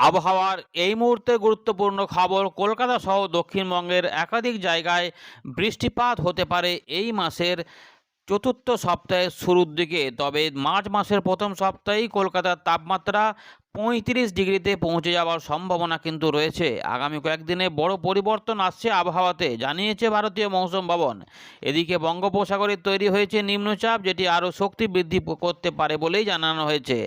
আবহাওয়ার এই মুহূর্তে গুরুত্বপূর্ণ খবর, কলকাতা সহ দক্ষিণবঙ্গের একাধিক জায়গায় বৃষ্টিপাত হতে পারে এই মাসের চতুর্থ সপ্তাহের শুরুর দিকে। তবে মার্চ মাসের প্রথম সপ্তাহেই কলকাতার তাপমাত্রা পঁয়ত্রিশ ডিগ্রিতে পৌঁছে যাওয়ার সম্ভাবনা কিন্তু রয়েছে। আগামী কয়েকদিনে বড় পরিবর্তন আসছে আবহাওয়াতে, জানিয়েছে ভারতীয় মৌসুম ভবন। এদিকে বঙ্গোপসাগরে তৈরি হয়েছে নিম্নচাপ, যেটি আরও শক্তি বৃদ্ধি করতে পারে বলেই জানানো হয়েছে।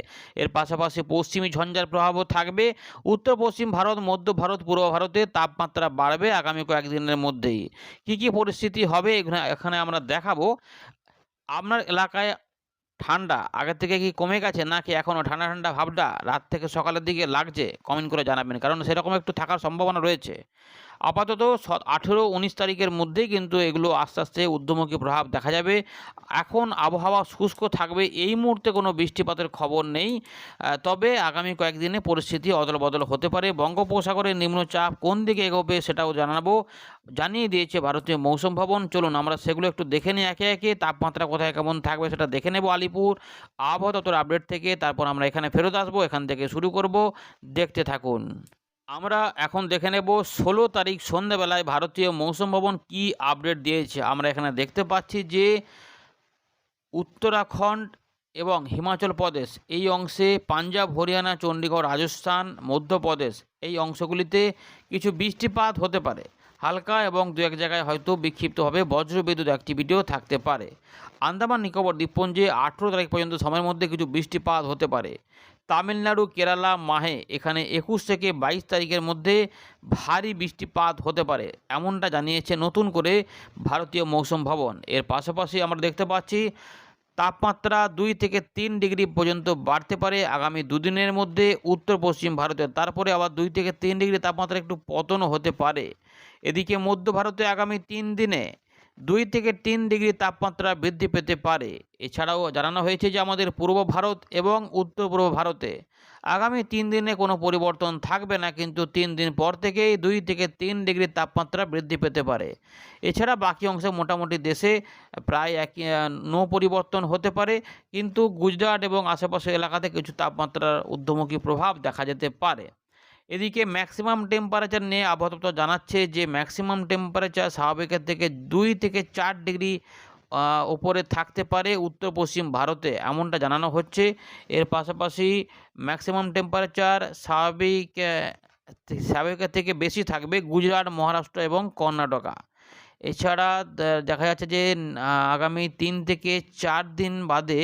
এর পাশাপাশি পশ্চিমী ঝঞ্ঝার প্রভাবও থাকবে। উত্তর পশ্চিম ভারত, মধ্য ভারত, পূর্ব ভারতে তাপমাত্রা বাড়বে আগামী কয়েকদিনের মধ্যেই। কী কী পরিস্থিতি হবে এখানে আমরা দেখাবো। আপনার এলাকায় ঠান্ডা, আগের থেকে কি কমে গেছে নাকি এখনও ঠান্ডা ঠান্ডা ভাবটা? রাত থেকে সকালের দিকে লাগছে কমেন্ট করে জানাবেন, কারণ সেরকম একটু থাকার সম্ভাবনা রয়েছে। আপাতত আঠেরো, উনিশ তারিখের মধ্যেই কিন্তু এগুলো আস্তে আস্তে ঊর্ধ্বমুখী প্রভাব দেখা যাবে। এখন আবহাওয়া শুষ্ক থাকবে, এই মুহূর্তে কোনো বৃষ্টিপাতের খবর নেই। তবে আগামী কয়েকদিনে পরিস্থিতি অদল বদল হতে পারে। বঙ্গোপসাগরের নিম্নচাপ কোন দিকে এগোবে সেটাও জানাব। জানিয়ে দিয়েছে ভারতীয় মৌসুম ভবন। চলুন আমরা সেগুলো একটু দেখে নিই একে একে। তাপমাত্রা কোথায় কেমন থাকবে সেটা দেখে নেব আলিপুর। আবহাওয়া দপ্তর আপডেট থেকে তারপর আমরা এখানে ফেরত আসব। এখান থেকে শুরু করব। দেখতে থাকুন। আমরা এখন দেখে নেব ষোলো তারিখ সন্ধ্যেবেলায় ভারতীয় মৌসুম ভবন কী আপডেট দিয়েছে। আমরা এখানে দেখতে পাচ্ছি যে উত্তরাখণ্ড এবং হিমাচল প্রদেশ এই অংশে পাঞ্জাব, হরিয়ানা চণ্ডীগড় রাজস্থান, মধ্যপ্রদেশ এই অংশগুলিতে কিছু বৃষ্টিপাত হতে পারে। হালকা এবং দু এক জায়গায় হয়তো বিক্ষিপ্তভাবে বজ্রবিদ্যুৎ অ্যাক্টিভিটিও থাকতে পারে। আন্দামান, নিকোবর দ্বীপপুঞ্জে আঠেরো তারিখ পর্যন্ত সময়ের মধ্যে কিছু বৃষ্টিপাত হতে পারে। তামিলনাড়ু, কেরালা মাহে এখানে একুশ থেকে বাইশ তারিখের মধ্যে ভারী বৃষ্টিপাত হতে পারে, এমনটা জানিয়েছে নতুন করে ভারতীয় মৌসুম ভবন। এর পাশাপাশি আমরা দেখতে পাচ্ছি, তাপমাত্রা দুই থেকে তিন ডিগ্রি পর্যন্ত বাড়তে পারে আগামী দুদিনের মধ্যে উত্তর পশ্চিম ভারতে। তারপরে আবার দুই থেকে তিন ডিগ্রি তাপমাত্রা একটু পতনও হতে পারে। এদিকে মধ্য ভারতে আগামী তিন দিনে দুই থেকে তিন ডিগ্রি তাপমাত্রা বৃদ্ধি পেতে পারে। এছাড়াও জানানো হয়েছে যে আমাদের পূর্ব ভারত এবং উত্তর পূর্ব ভারতে আগামী তিন দিনে কোনো পরিবর্তন থাকবে না, কিন্তু তিন দিন পর থেকেই দুই থেকে তিন ডিগ্রি তাপমাত্রা বৃদ্ধি পেতে পারে। এছাড়া বাকি অংশে মোটামুটি দেশে প্রায় একই নো পরিবর্তন হতে পারে, কিন্তু গুজরাট এবং আশেপাশের এলাকাতে কিছু তাপমাত্রার ঊর্ধ্বমুখী প্রভাব দেখা যেতে পারে। এদিকে ম্যাক্সিমাম টেম্পারেচার নিয়ে আবহাওয়া জানাচ্ছে যে ম্যাক্সিমাম টেম্পারেচার স্বাভাবিকের থেকে দুই থেকে চার ডিগ্রি ওপরে থাকতে পারে উত্তর পশ্চিম ভারতে, এমনটা জানানো হচ্ছে। এর পাশাপাশি ম্যাক্সিমাম টেম্পারেচার স্বাভাবিক স্বাভাবিকের থেকে বেশি থাকবে গুজরাট, মহারাষ্ট্র এবং কর্ণাটকা। এছাড়া দেখা যাচ্ছে যে আগামী তিন থেকে চার দিন বাদে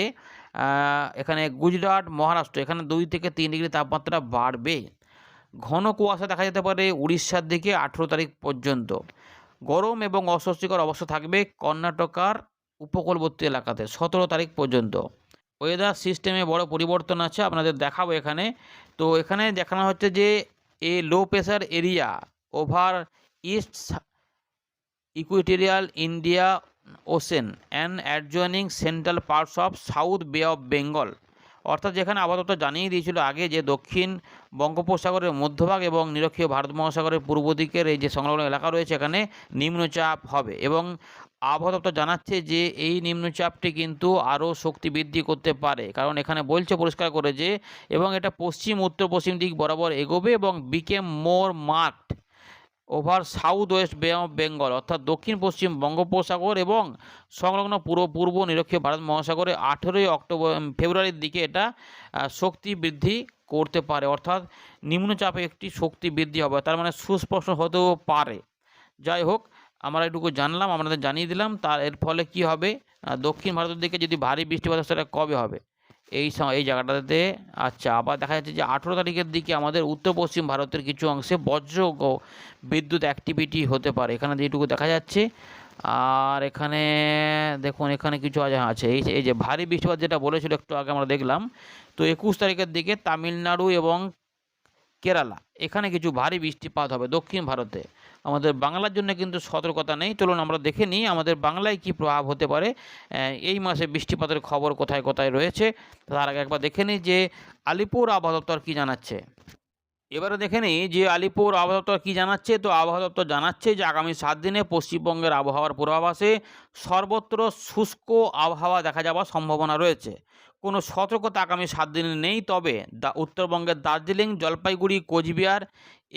এখানে গুজরাট, মহারাষ্ট্র, এখানে দুই থেকে তিন ডিগ্রি তাপমাত্রা বাড়বে। ঘন কুয়াশা দেখা যেতে পারে উড়িষ্যার দিকে আঠেরো তারিখ পর্যন্ত। গরম এবং অস্বস্তিকর অবস্থা থাকবে কর্ণাটকার উপকূলবর্তী এলাকাতে সতেরো তারিখ পর্যন্ত। ওয়েদার সিস্টেমে বড় পরিবর্তন আছে, আপনাদের দেখাবো এখানে। তো এখানে দেখানো হচ্ছে যে, a low pressure area over east equatorial India ocean and adjoining central parts of south bay of Bengal অর্থাৎ যেখানে আপাতত জানিয়ে দিয়েছিল আগে যে দক্ষিণ বঙ্গোপসাগরের মধ্যভাগ এবং নিরক্ষীয় ভারত মহাসাগরের পূর্ব দিকের এই যে সংলগ্ন এলাকা রয়েছে, এখানে নিম্নচাপ হবে এবং আবহাওয়া জানাচ্ছে যে এই নিম্নচাপটি কিন্তু আরও শক্তি বৃদ্ধি করতে পারে। কারণ এখানে বলছে পরিষ্কার করে যে, এবং এটা পশ্চিম উত্তর পশ্চিম দিক বরাবর এগোবে এবং became more marked over south west bay of Bengal, অর্থাৎ দক্ষিণ পশ্চিম বঙ্গোপসাগর এবং সংলগ্ন পূর্ব পূর্ব নিরক্ষীয় ভারত মহাসাগরে আঠেরোই অক্টোবর ফেব্রুয়ারির দিকে এটা শক্তি বৃদ্ধি করতে পারে, অর্থাৎ নিম্নচাপে একটি শক্তি বৃদ্ধি হবে, তার মানে সুস্পষ্ট হতেও পারে। যাই হোক, আমরা এটুকু জানলাম, আপনাদের জানিয়ে দিলাম, তার এর ফলে কি হবে? দক্ষিণ ভারতের দিকে যদি ভারী বৃষ্টিপাত সেটা কবে হবে? এই এই জায়গাটাতে। আচ্ছা আবার দেখা যাচ্ছে যে আঠেরো তারিখের দিকে আমাদের উত্তর পশ্চিম ভারতের কিছু অংশে বজ্র বিদ্যুৎ অ্যাক্টিভিটি হতে পারে। এখানে যেটুকু দেখা যাচ্ছে। আর এখানে দেখুন, এখানে কিছু আজ আছে। এই এই যে ভারী বৃষ্টিপাত যেটা বলেছিল একটু আগে আমরা দেখলাম। তো একুশ তারিখের দিকে তামিলনাড়ু এবং কেরালা, এখানে কিছু ভারী বৃষ্টিপাত হবে দক্ষিণ ভারতে। আমাদের বাংলার জন্য কিন্তু সতর্কতা নেই। চলুন আমরা দেখে নিই আমাদের বাংলায় কি প্রভাব হতে পারে। এই মাসে বৃষ্টিপাতের খবর কোথায় কোথায় রয়েছে? তার আগে একবার দেখে নিই যে আলিপুর আবহাওয়া দপ্তর কী জানাচ্ছে। এবারে দেখে নিই যে আলিপুর আবহাওয়া দপ্তর কী জানাচ্ছে? তো আবহাওয়া দপ্তর জানাচ্ছে যে আগামী সাত দিনে পশ্চিমবঙ্গের আবহাওয়ার পূর্বাভাসে সর্বত্র শুষ্ক আবহাওয়া দেখা যাওয়ার সম্ভাবনা রয়েছে। কোনো সতর্কতা আগামী সাত দিনে নেই, তবে দা, উত্তরবঙ্গের দার্জিলিং, জলপাইগুড়ি, কোচবিহার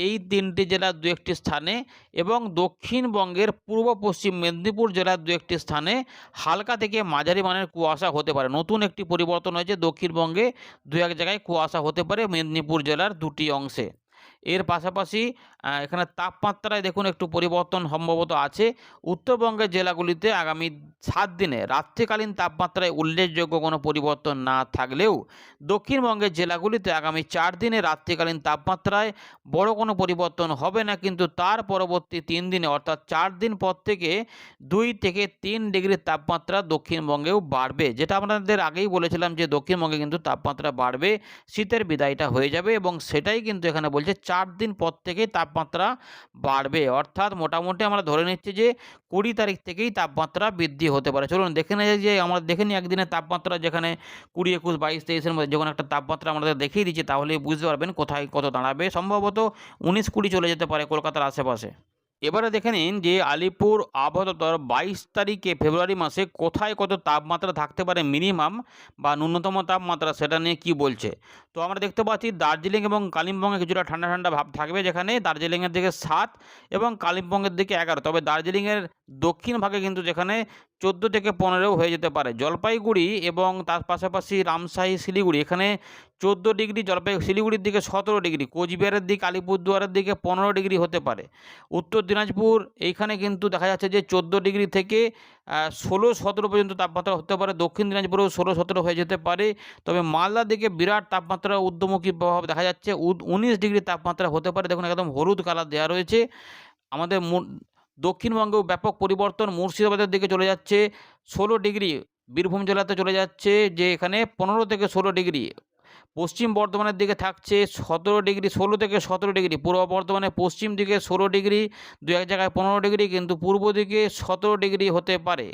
এই তিনটি জেলার দু একটি স্থানে এবং দক্ষিণবঙ্গের পূর্ব পশ্চিম মেদিনীপুর জেলার দু একটি স্থানে হালকা থেকে মাঝারি মানের কুয়াশা হতে পারে। নতুন একটি পরিবর্তন হয়েছে দক্ষিণবঙ্গে দু এক জায়গায় কুয়াশা হতে পারে মেদিনীপুর জেলার দুটি অংশে। এর পাশাপাশি এখানে তাপমাত্রায় দেখুন একটু পরিবর্তন সম্ভবত আছে। উত্তরবঙ্গের জেলাগুলিতে আগামী সাত দিনে রাত্রিকালীন তাপমাত্রায় উল্লেখযোগ্য কোনো পরিবর্তন না থাকলেও দক্ষিণবঙ্গের জেলাগুলিতে আগামী চার দিনে রাত্রিকালীন তাপমাত্রায় বড় কোনো পরিবর্তন হবে না, কিন্তু তার পরবর্তী তিন দিনে অর্থাৎ চার দিন পর থেকে দুই থেকে তিন ডিগ্রি তাপমাত্রা দক্ষিণবঙ্গেও বাড়বে। যেটা আপনাদের আগেই বলেছিলাম যে দক্ষিণবঙ্গে কিন্তু তাপমাত্রা বাড়বে, শীতের বিদায়টা হয়ে যাবে এবং সেটাই কিন্তু এখানে বলছে চার দিন পর থেকেই তাপমাত্রা বাড়বে। অর্থাৎ মোটামুটি আমরা ধরে নিচ্ছি যে কুড়ি তারিখ থেকেই তাপমাত্রা বৃদ্ধি হতে পারে। চলুন দেখে নেই যে আমরা দেখে নিই একদিনের তাপমাত্রা যেখানে কুড়ি, একুশ, বাইশ, তেইশের মধ্যে যখন একটা তাপমাত্রা আমাদের দেখিয়ে দিচ্ছে তাহলে বুঝতে পারবেন কোথায় কত দাঁড়াবে। সম্ভবত উনিশ, কুড়ি চলে যেতে পারে কলকাতার আশেপাশে। এবারে দেখে নিন যে আলিপুর আবহাওয়া বাইশ তারিখে ফেব্রুয়ারি মাসে কোথায় কত তাপমাত্রা থাকতে পারে মিনিমাম বা ন্যূনতম তাপমাত্রা সেটা নিয়ে কি বলছে? তো আমরা দেখতে পাচ্ছি দার্জিলিং এবং কালিম্পংয়ে কিছুটা ঠান্ডা ঠান্ডা ভাব থাকবে যেখানে দার্জিলিংয়ের দিকে সাত এবং কালিম্পংয়ের দিকে এগারো। তবে দার্জিলিংয়ের দক্ষিণ ভাগে কিন্তু যেখানে চোদ্দ থেকে পনেরো হয়ে যেতে পারে। জলপাইগুড়ি এবং তার পাশাপাশি রামশাহী, শিলিগুড়ি, এখানে চোদ্দ ডিগ্রি জলপাই, শিলিগুড়ির দিকে সতেরো ডিগ্রি, কোচবিহারের দিকে, আলিপুরদুয়ারের দিকে পনেরো ডিগ্রি হতে পারে। উত্তর দিনাজপুর, এইখানে কিন্তু দেখা যাচ্ছে যে চোদ্দ ডিগ্রি থেকে ষোলো, সতেরো পর্যন্ত তাপমাত্রা হতে পারে। দক্ষিণ দিনাজপুরেও ষোলো, সতেরো হয়ে যেতে পারে। তবে মালদার দিকে বিরাট তাপমাত্রা ঊর্ধ্বমুখী প্রভাব দেখা যাচ্ছে। উনিশ ডিগ্রি তাপমাত্রা হতে পারে। দেখুন, একদম হলুদ কালার দেওয়া রয়েছে। আমাদের দক্ষিণবঙ্গেও ব্যাপক পরিবর্তন মুর্শিদাবাদের দিকে চলে যাচ্ছে। ষোলো ডিগ্রি বীরভূম জেলাতে চলে যাচ্ছে, যে এখানে পনেরো থেকে ষোলো ডিগ্রি পশ্চিম বর্ধমানের দিকে থাকছে সতেরো ডিগ্রি, ষোলো থেকে সতেরো ডিগ্রি। পূর্ব বর্ধমানে পশ্চিম দিকে ষোলো ডিগ্রি, দু এক জায়গায় পনেরো ডিগ্রি, কিন্তু পূর্ব দিকে সতেরো ডিগ্রি হতে পারে।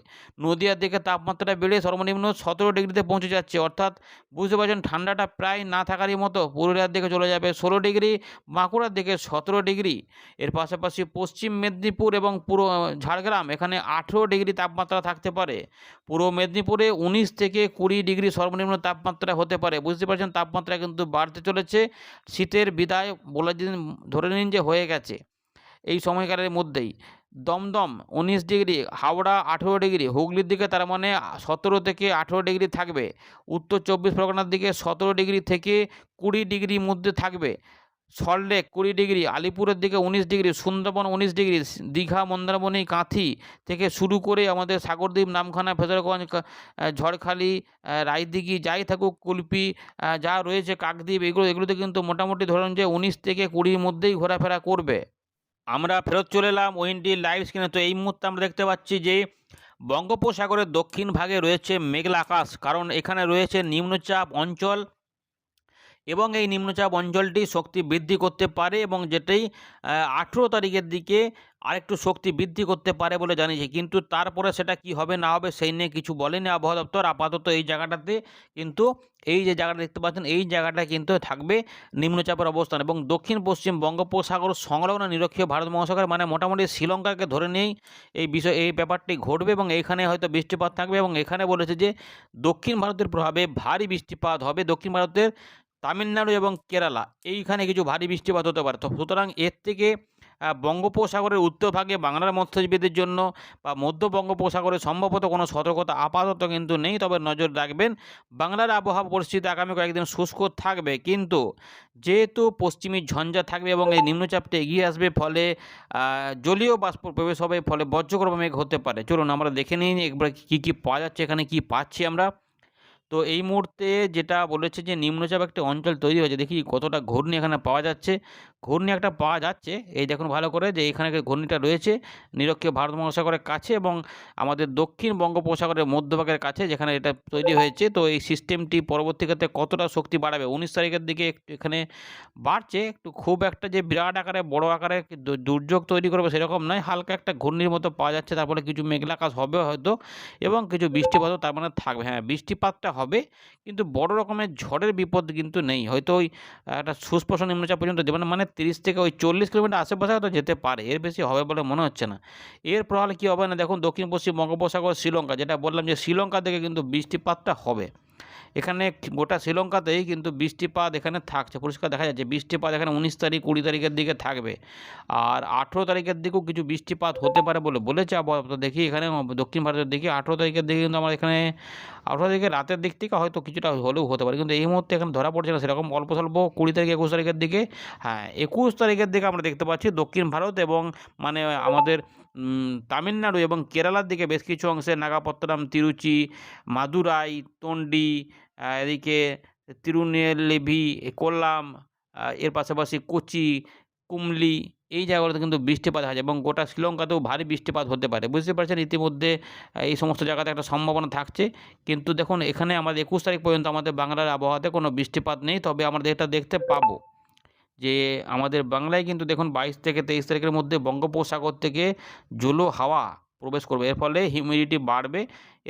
নদিয়ার দিকে তাপমাত্রা বেড়ে সর্বনিম্ন সতেরো ডিগ্রিতে পৌঁছে যাচ্ছে। অর্থাৎ বুঝতে পারছেন, ঠান্ডাটা প্রায় না থাকারই মতো পুরুলিয়ার দিকে চলে যাবে ষোলো ডিগ্রি, বাঁকুড়ার দিকে সতেরো ডিগ্রি। এর পাশাপাশি পশ্চিম মেদিনীপুর এবং পুরো ঝাড়গ্রাম, এখানে আঠেরো ডিগ্রি তাপমাত্রা থাকতে পারে। পূর্ব মেদিনীপুরে উনিশ থেকে কুড়ি ডিগ্রি সর্বনিম্ন তাপমাত্রা হতে পারে। বুঝতে পারছেন তাপমাত্রা কিন্তু বাড়তে চলেছে। শীতের বিদায় বলে দিন, ধরে নিন যে হয়ে গেছে এই সময়কালের মধ্যেই। দমদম উনিশ ডিগ্রি, হাওড়া আঠেরো ডিগ্রি, হুগলির দিকে তার মানে সতেরো থেকে আঠেরো ডিগ্রি থাকবে। উত্তর চব্বিশ পরগনার দিকে সতেরো ডিগ্রি থেকে কুড়ি ডিগ্রির মধ্যে থাকবে। সল্টলেক কুড়ি ডিগ্রি, আলিপুরের দিকে উনিশ ডিগ্রি, সুন্দরবন উনিশ ডিগ্রি, দীঘা, মন্দারমণি, কাঁথি থেকে শুরু করে আমাদের সাগরদ্বীপ, নামখানা, ফেজারগঞ্জ ঝড়খালি রায়দিঘি, যাই থাকুক, কুলপি যা রয়েছে, কাকদ্বীপ, এগুলো, এগুলোতে কিন্তু মোটামুটি ধরুন যে উনিশ থেকে কুড়ির মধ্যেই ঘোরাফেরা করবে। আমরা ফেরত চলে এলাম ওইনটি লাইভ স্ক্রিনে। তো এই মুহূর্তে আমরা দেখতে পাচ্ছি যে বঙ্গোপসাগরের দক্ষিণ ভাগে রয়েছে মেঘলা আকাশ, কারণ এখানে রয়েছে নিম্নচাপ অঞ্চল। এবং এই নিম্নচাপ অঞ্চলটি শক্তি বৃদ্ধি করতে পারে এবং যেটাই আঠেরো তারিখের দিকে আরেকটু শক্তি বৃদ্ধি করতে পারে বলে জানিয়েছে। কিন্তু তারপরে সেটা কি হবে না হবে সেই নিয়ে কিছু বলেনি আবহাওয়া দপ্তর। আপাতত এই জায়গাটাতে কিন্তু এই যে জায়গাটা দেখতে পাচ্ছেন, এই জায়গাটা কিন্তু থাকবে নিম্নচাপের অবস্থান এবং দক্ষিণ, পশ্চিম বঙ্গোপসাগর সংলগ্ন নিরক্ষীয় ভারত মহাসাগর মানে মোটামুটি শ্রীলঙ্কাকে ধরে নিয়েই এই বিষয়, এই ব্যাপারটি ঘটবে এবং এইখানে হয়তো বৃষ্টিপাত থাকবে এবং এখানে বলেছে যে দক্ষিণ ভারতের প্রভাবে ভারী বৃষ্টিপাত হবে। দক্ষিণ ভারতের তামিলনাড়ু এবং কেরালা, এইখানে কিছু ভারী বৃষ্টিপাত হতে পারে। সুতরাং এর থেকে বঙ্গোপসাগরের উত্তরভাগে বাংলার মৎস্যজীবীদের জন্য বা মধ্য বঙ্গোপসাগরে সম্ভবত কোনো সতর্কতা আপাতত কিন্তু নেই। তবে নজর রাখবেন, বাংলার আবহাওয়া পরিস্থিতি আগামী কয়েকদিন শুষ্ক থাকবে। কিন্তু যেহেতু পশ্চিমী ঝঞ্ঝা থাকবে এবং এই নিম্নচাপটা এগিয়ে আসবে, ফলে জলীয় বাষ্প প্রবেশ হবে, ফলে বজ্রগর্ভ মেঘ হতে পারে। চলুন আমরা দেখে নিই, একবার কী কী পাওয়া যাচ্ছে, এখানে কী পাচ্ছি আমরা। তো এই মুহূর্তে যেটা বলেছে যে নিম্নচাপ একটা অঞ্চল তৈরি হয়েছে, দেখি কতটা ঘূর্ণি এখানে পাওয়া যাচ্ছে। ঘূর্ণি একটা পাওয়া যাচ্ছে, এই দেখুন ভালো করে যে এখানে ঘূর্ণিটা রয়েছে, নিরক্ষীয় ভারত মহাসাগরের কাছে এবং আমাদের দক্ষিণ বঙ্গোপসাগরের মধ্যভাগের কাছে যেখানে এটা তৈরি হয়েছে, তো এই সিস্টেমটি পরবর্তীকালে কতটা শক্তি বাড়াবে? উনিশ তারিখের দিকে একটু এখানে বাড়ছে, একটু খুব একটা যে বিরাট আকারে, বড় আকারে দুর্যোগ তৈরি করবে সেরকম নয়, হালকা একটা ঘূর্ণির মতো পাওয়া যাচ্ছে তারপরে কিছু মেঘলা আকাশ হবে হয়তো এবং কিছু বৃষ্টিপাতও তার মানে থাকবে। হ্যাঁ বৃষ্টিপাতটা হবে। কিন্তু বড় রকমের ঝড়ের বিপদ কিন্তু নেই। হয়তো ওই একটা সুস্পষ্ট নিম্নচাপ পর্যন্ত দেবে না মানে তিরিশ থেকে ওই চল্লিশ কিলোমিটার আশেপাশে হয়তো যেতে পারে। এর বেশি হবে বলে মনে হচ্ছে না। এর প্রভাবে কী হবে না? দেখুন দক্ষিণ পশ্চিম বঙ্গোপসাগর, শ্রীলঙ্কা, যেটা বললাম যে শ্রীলঙ্কা থেকে কিন্তু বৃষ্টিপাতটা হবে। এখানে গোটা শ্রীলঙ্কাতেই কিন্তু বৃষ্টিপাত এখানে থাকছে পরিষ্কার দেখা যাচ্ছে, বৃষ্টিপাত এখানে উনিশ তারিখ, কুড়ি তারিখের দিকে থাকবে আর আঠেরো তারিখের দিকেও কিছু বৃষ্টিপাত হতে পারে বলে বলেছে আবহাওয়া। দেখি এখানে, দক্ষিণ ভারতের দিকে আঠেরো তারিখের দিকে কিন্তু আমার এখানে, আঠেরো তারিখে রাতের দিক থেকে হয়তো কিছুটা হলেও হতে পারে কিন্তু এই মুহূর্তে এখানে ধরা পড়ছে না, সেরকম অল্প স্বল্প কুড়ি তারিখ, একুশ তারিখের দিকে হ্যাঁ একুশ তারিখের দিকে আমরা দেখতে পাচ্ছি দক্ষিণ ভারত এবং মানে আমাদের তামিলনাড়ু এবং কেরালার দিকে বেশ কিছু অংশে, নাগাপত্তনম, তিরুচি, মাদুরাই, তন্ডি এদিকে তিরুনেলভি কোল্লাম এর পাশাপাশি কোচি, কুমলি, এই জায়গাগুলোতে কিন্তু বৃষ্টিপাত হয় এবং গোটা শ্রীলঙ্কাতেও ভারী বৃষ্টিপাত হতে পারে। বুঝতে পারছেন? ইতিমধ্যে এই সমস্ত জায়গাতে একটা সম্ভাবনা থাকছে। কিন্তু দেখুন, এখানে আমাদের একুশ তারিখ পর্যন্ত আমাদের বাংলার আবহাওয়াতে কোনো বৃষ্টিপাত নেই। তবে আমরা এটা দেখতে পাবো যে, আমাদের বাংলায় কিন্তু দেখুন, বাইশ থেকে তেইশ তারিখের মধ্যে বঙ্গোপসাগর থেকে জলো হাওয়া প্রবেশ করবে। এর ফলে হিউমিডিটি বাড়বে।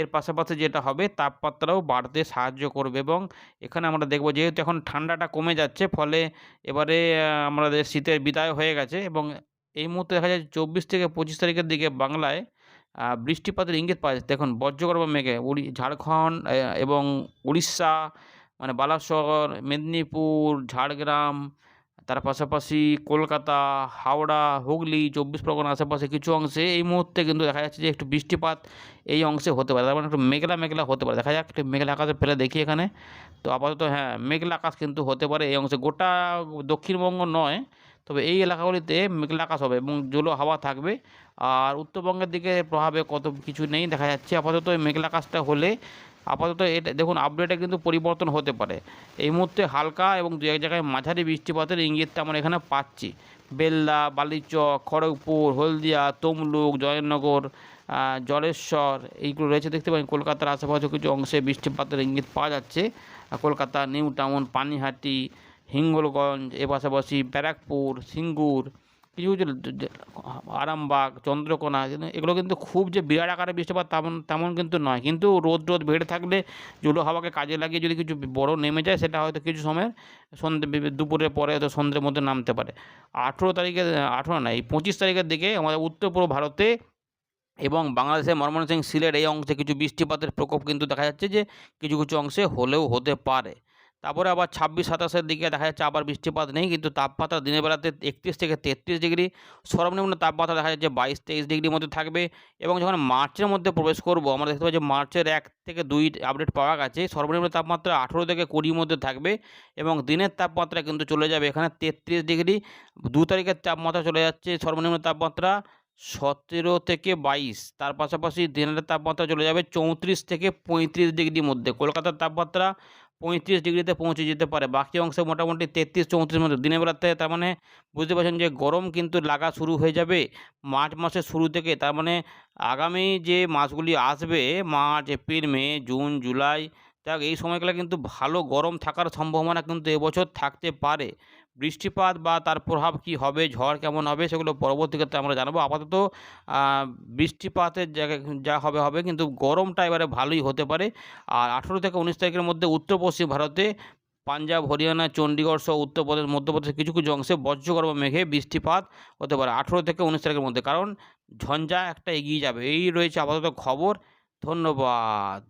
এর পাশাপাশি যেটা হবে, তাপমাত্রাও বাড়তে সাহায্য করবে এবং এখানে আমরা দেখব যেহেতু এখন ঠান্ডাটা কমে যাচ্ছে, ফলে এবারে আমাদের শীতের বিদায় হয়ে গেছে এবং এই মুহূর্তে দেখা যাচ্ছে চব্বিশ থেকে পঁচিশ তারিখের দিকে বাংলায় বৃষ্টিপাতের ইঙ্গিত পাওয়া যাচ্ছে। দেখুন, বজ্রগর্ভ মেঘে উড়ি ঝাড়খণ্ড এবং উড়িষ্যা মানে বালাসর, মেদিনীপুর, ঝাড়গ্রাম তার পাশাপাশি কলকাতা, হাওড়া, হুগলি চব্বিশ পরগনা আশেপাশে কিছু অংশে এই মুহূর্তে কিন্তু দেখা যাচ্ছে যে একটু বৃষ্টিপাত এই অংশে হতে পারে। তার মানে একটু মেঘলা মেঘলা হতে পারে। দেখা যাক, একটু মেঘলা আকাশে ফেলে দেখি এখানে। তো আপাতত হ্যাঁ মেঘলা আকাশ কিন্তু হতে পারে এই অংশে। গোটা দক্ষিণবঙ্গ নয়, তবে এই এলাকাগুলিতে মেঘলা আকাশ হবে এবং জলো হাওয়া থাকবে। আর উত্তরবঙ্গের দিকে প্রভাবে কত কিছু নেই। দেখা যাচ্ছে আপাতত এই মেঘলা আকাশটা হলে আপাতত এটা, দেখুন আপডেটে কিন্তু পরিবর্তন হতে পারে। এই মুহূর্তে হালকা এবং দু এক জায়গায় মাঝারি বৃষ্টিপাতের ইঙ্গিতটা আমরা এখানে পাচ্ছি। বেলদা, বালিচক, খড়গপুর, হলদিয়া, তমলুক, জয়নগর জলেশ্বর, এইগুলো রয়েছে দেখতে পাবেন কলকাতার আশেপাশে কিছু অংশে বৃষ্টিপাতের ইঙ্গিত পাওয়া যাচ্ছে। কলকাতা নিউ টাউন পানিহাটি, হিঙ্গলগঞ্জ এ পাশাপাশি ব্যারাকপুর, সিঙ্গুর কিছু কিছু আরামবাগ, চন্দ্রকোনা এগুলো কিন্তু খুব যে বিরাট আকারে বৃষ্টিপাত তেমন তেমন কিন্তু নয়। কিন্তু রোদ রোদ বেড়ে থাকলে জুলো হাওয়াকে কাজে লাগিয়ে যদি কিছু বড় নেমে যায়, সেটা হয়তো কিছু সময় সন্ধ্যে দুপুরের পরে হয়তো সন্ধ্যের মধ্যে নামতে পারে। আঠেরো তারিখে আঠেরো নয় এই পঁচিশ তারিখের দিকে আমাদের উত্তর পূর্ব ভারতে এবং বাংলাদেশের ময়মনসিংহ, সিলেট এই অংশে কিছু বৃষ্টিপাতের প্রকোপ কিন্তু দেখা যাচ্ছে যে কিছু কিছু অংশে হলেও হতে পারে। তারপরে আবার ছাব্বিশ সাতাশের দিকে দেখা যাচ্ছে আবার বৃষ্টিপাত নেই, কিন্তু তাপমাত্রা দিনের বেলাতে একত্রিশ থেকে তেত্রিশ ডিগ্রি, সর্বনিম্ন তাপমাত্রা দেখা যাচ্ছে বাইশ তেইশ ডিগ্রির মধ্যে থাকবে এবং যখন মার্চের মধ্যে প্রবেশ করব, আমরা দেখতে পাচ্ছি মার্চের এক থেকে দুই আপডেট পাওয়া গেছে, সর্বনিম্ন তাপমাত্রা আঠেরো থেকে কুড়ির মধ্যে থাকবে এবং দিনের তাপমাত্রা কিন্তু চলে যাবে এখানে তেত্রিশ ডিগ্রি, দু তারিখের তাপমাত্রা চলে যাচ্ছে সর্বনিম্ন তাপমাত্রা সতেরো থেকে বাইশ, তার পাশাপাশি দিনের তাপমাত্রা চলে যাবে চৌত্রিশ থেকে পঁয়ত্রিশ ডিগ্রির মধ্যে, কলকাতার তাপমাত্রা পঁয়ত্রিশ ডিগ্রিতে পৌঁছে যেতে পারে। বাকি অংশে মোটামুটি তেত্রিশ, চৌত্রিশ মধ্যে দিনের বেলাতে তার মানে বুঝতে পারছেন যে গরম কিন্তু লাগা শুরু হয়ে যাবে মার্চ মাসের শুরু থেকে। তার মানে আগামী যে মাসগুলি আসবে, March, April, May, June, July, দেখ এই সময়গুলো কিন্তু ভালো গরম থাকার সম্ভাবনা কিন্তু এবছর থাকতে পারে। বৃষ্টিপাত বা তার প্রভাব কি হবে, ঝড় কেমন হবে সেগুলো পরবর্তীতে আমরা জানাব। আপাতত বৃষ্টিপাতের জায়গায় যা হবে হবে কিন্তু গরমটা এবারে ভালোই হতে পারে। আর আঠেরো থেকে উনিশ তারিখের মধ্যে উত্তর পশ্চিম ভারতে পাঞ্জাব, হরিয়ানা, চণ্ডীগড় সহ উত্তরপ্রদেশ মধ্যপ্রদেশ কিছু কিছু অংশে বজ্রগর্ভ মেঘে বৃষ্টিপাত হতে পারে আঠেরো থেকে উনিশ তারিখের মধ্যে। কারণ ঝঞ্ঝা একটা এগিয়ে যাবে। এই রয়েছে আপাতত খবর। ধন্যবাদ।